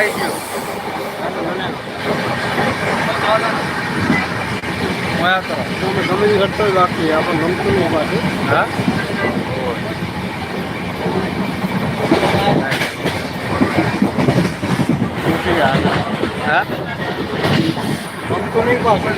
આવી ગયું કરો તમે ગમે ઘટતો બાકી આપણે ગમતું નહીં પાછું હા થોડું જાય હા ગમતું નહીં પાછું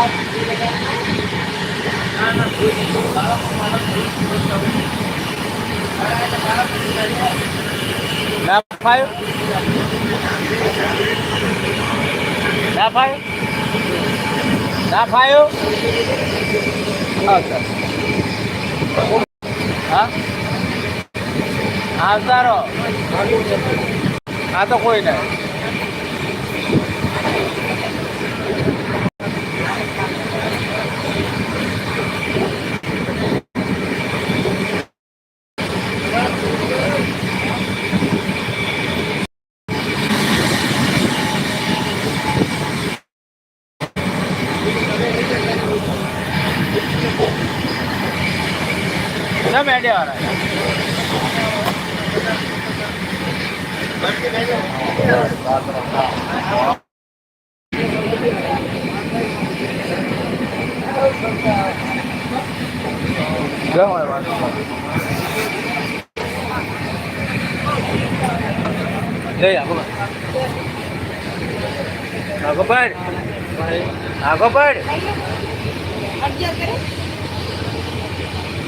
થોડુંક કોરે મારે હા થોડુંક કોરે મારે ના ફાઈવ ના ફાઈવ ના ફાઈવ आ रहा है રહો આ તો કોઈ નહીં ના મેડે વાળા લઈ આગો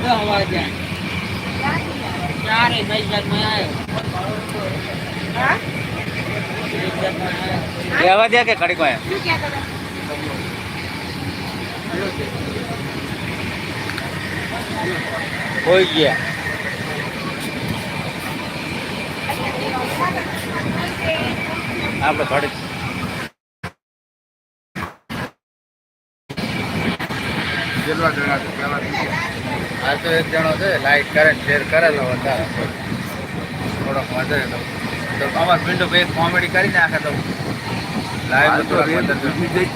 જો. આવ્યો તો. પછી હલાણી રહેવા દે કે કડી કોઈ હોઈ ગયા આપણે ભાડે જેટલા જણા છે? આ તો એક જણો છે લાઈટ કરે શેર કરે તો વધારે. થોડોક વધારે તો. આમાં પિંડો બે કોમેડી કરીને આખા તો. લાઈવ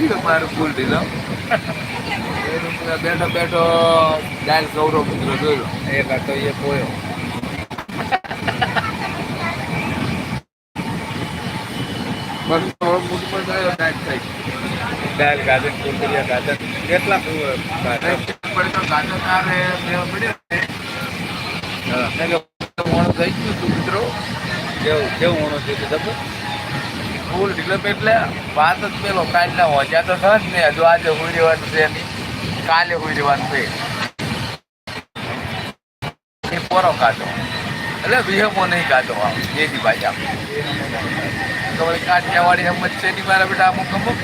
તો મારું ફૂલ ઢીલો બેઠો બેઠો ડાયલ ગૌરવ પુત્ર જોયો. એક તો એ પોયો. બસ થયો ડાયલ થઈ દાલ ગાજર ગાજર. કેટલા ગાજર. ના રે મેળ પડ્યો થઈ ગયું તું મિત્રો. કેવું કેવું ઊણું થયું હતું ખબર? ફૂલ એટલે વાત જ પેલો કાલના હોજા તો થશે ને હજુ આજે હોઈ રહેવાનું છે નહીં. કાલે હોઈ રહેવાનું છે. એ પોરો કાઢો એટલે વિહમો નહીં કાઢો આમ જેથી ભાઈ આમ. તો વળી કાઠિયાવાડી સમજ છે નહીં મારા બેટા અમુક અમુક.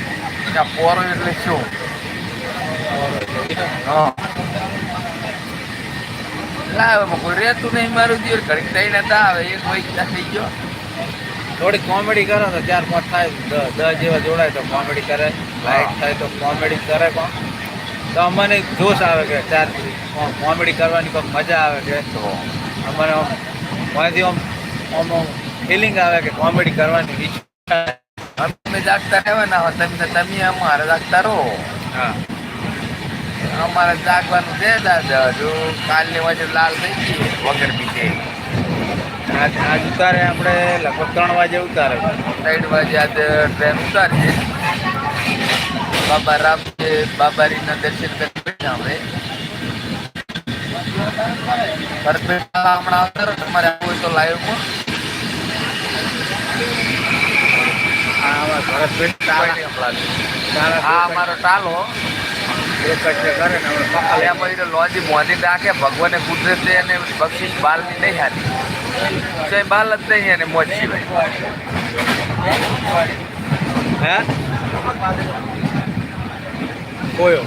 ત્યાં આ પોરો એટલે શું? હા. હવે કોઈ રહેતું નહીં મારું દિવસ ઘડીક થઈને તા આવે એક વૈકતા થઈ ગયો. થોડી કોમેડી કરો તો ચાર પાંચ થાય દસ જેવા જોડાય તો કોમેડી કરે લાઈટ થાય તો કોમેડી કરે પણ. તો અમને જોશ આવે કે ચાર કોમેડી કરવાની કોઈ મજા આવે કે અમને મારાથી આમ આમ ફિલિંગ આવે કે કોમેડી કરવાની ઈચ્છા અમે જાગતા રહેવાના હોય તમે તમે અમારે જાગતા રહો. હા. અમારે જાગવાનું છે દાદા જો કાલની વચ્ચે લાલ થઈ ગઈ વગર બીજે. આજ આજ ઉતારે આપણે લગભગ ત્રણ વાગે ઉતારે. ત્રણ વાગે આજે ટ્રેન ઉતારીએ. બાબા રામ બાબારીના દર્શન કરી બેઠા અમે. પરફેક્ટ હમણાં આવતા રહો તમારે આવવું હોય તો લાઈવમાં આ અમારા ચાલો ભગવાને કુદરત અને બક્ષિસ બાલની નહીં હારી તો એ બાલ જ નહીં એને મોજ હે? કોયો?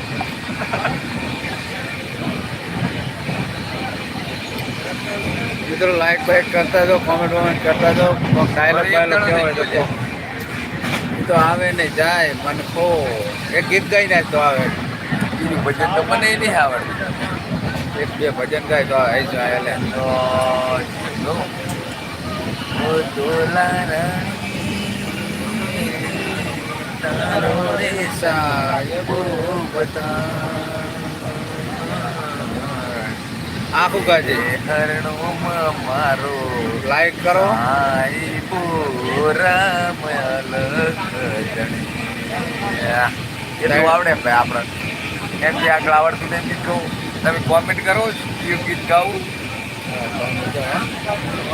મિત્રો લાઈક બાઈક કરતા જાઓ કોમેન્ટ વોમેન્ટ કરતા જાઓ. ડાયલોગ ડાયલોગ કહેવાય તો તો આવે ને જાય મન ખો. એક ગીત ગાઈ નાખ તો આવે. બીજું ભજન તો મને નહીં આવડે એક બે ભજન ગાય તો આવી. જાય એટલે. તો તારો રે સાયબો બતા. આખું ગાજે. હરણોમાં મારો લાઈક કરો. આઈ અલગ જણી. એટલું આવડે ભાઈ આપણે એમ કે આગળ આવડતું નથી ગીત કહું. તમે કોમેન્ટ કરો કયું ગીત ગાવું.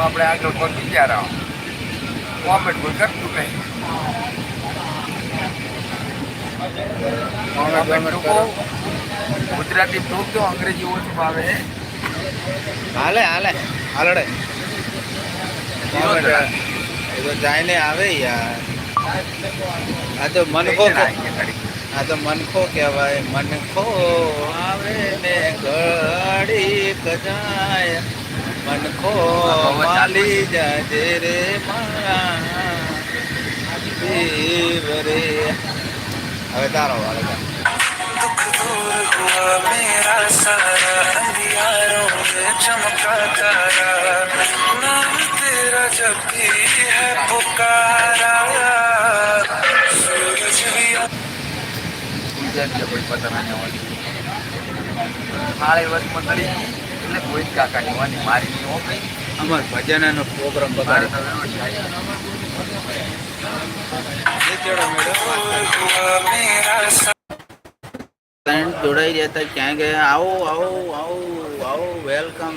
આપણે આગળ પહોંચી ગયા રહો. કોમેન્ટ કોઈ કરતું નહીં. કોમેન્ટ ગુજરાતી ટૂંક તો અંગ્રેજી ઓછું ભાવે હાલે હાલે. હાલડે. એ તો જાઈને આવે યાર. આ તો મનખો આ તો મનખો કહેવાય મનખો આવે ને ઘડી કજાય મનખો માલી જાજે રે દેવ રે હવે તારો વાળો મેરા સારા. हुआ मेरा सारा अंधियारों में चमका तारा नाम तेरा जब भी है पुकारा सूरज भी ગુજરાતી કોઈ પતંગ જવાની મારે વર્ષ મંડળી એટલે કોઈ જ કાકા જવાની મારી નહીં હો ભાઈ અમાર ભજનનો પ્રોગ્રામ મારે બગાડે તો જોડાઈ રહ્યા હતા. ક્યાં ગયા? આવો આવો આવો આવો વેલકમ